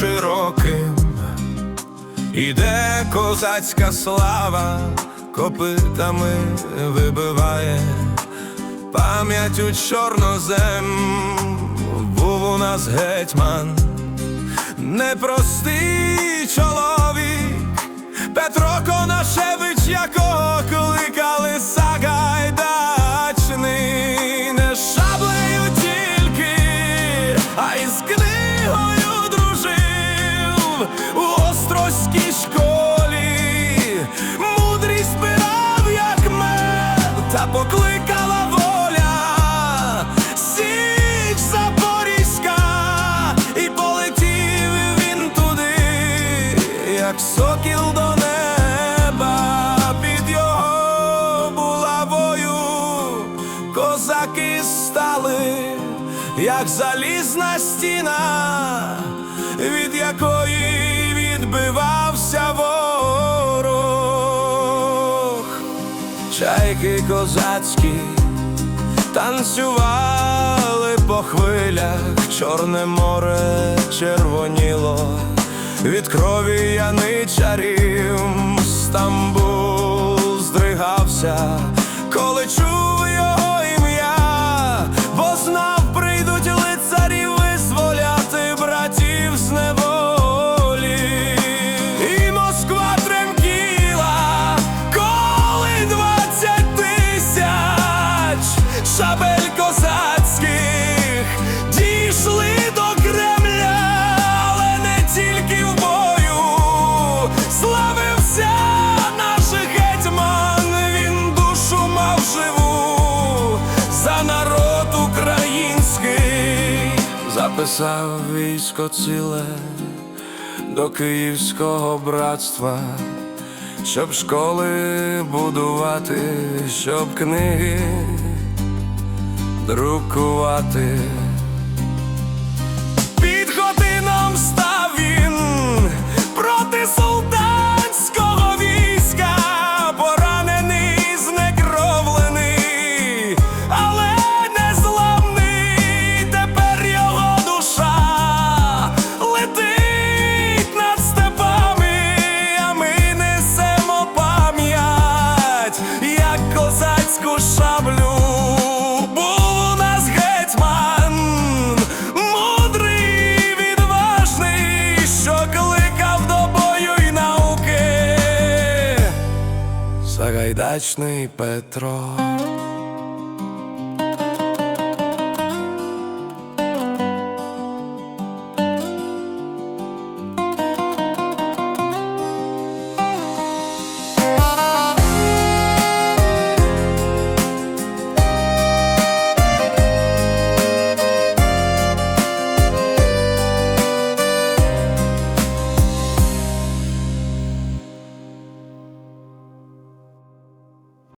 широким, іде козацька слава, копитами вибиває пам'ять у чорнозем, був у нас гетьман непростий. Покликала воля, Січ Запорізька, і полетів він туди, як сокіл до неба, під його булавою козаки стали, як залізна стіна, Чайки козацькі танцювали по хвилях, Чорне море червоніло від крові яничарів. Стамбул здригався, коли чув дійшли до Кремля, але не тільки в бою славився наш гетьман, він душу мав живу за народ український, записав військо ціле до київського братства, щоб школи будувати, щоб книги друкувати. Some stuff. Науки. Петро.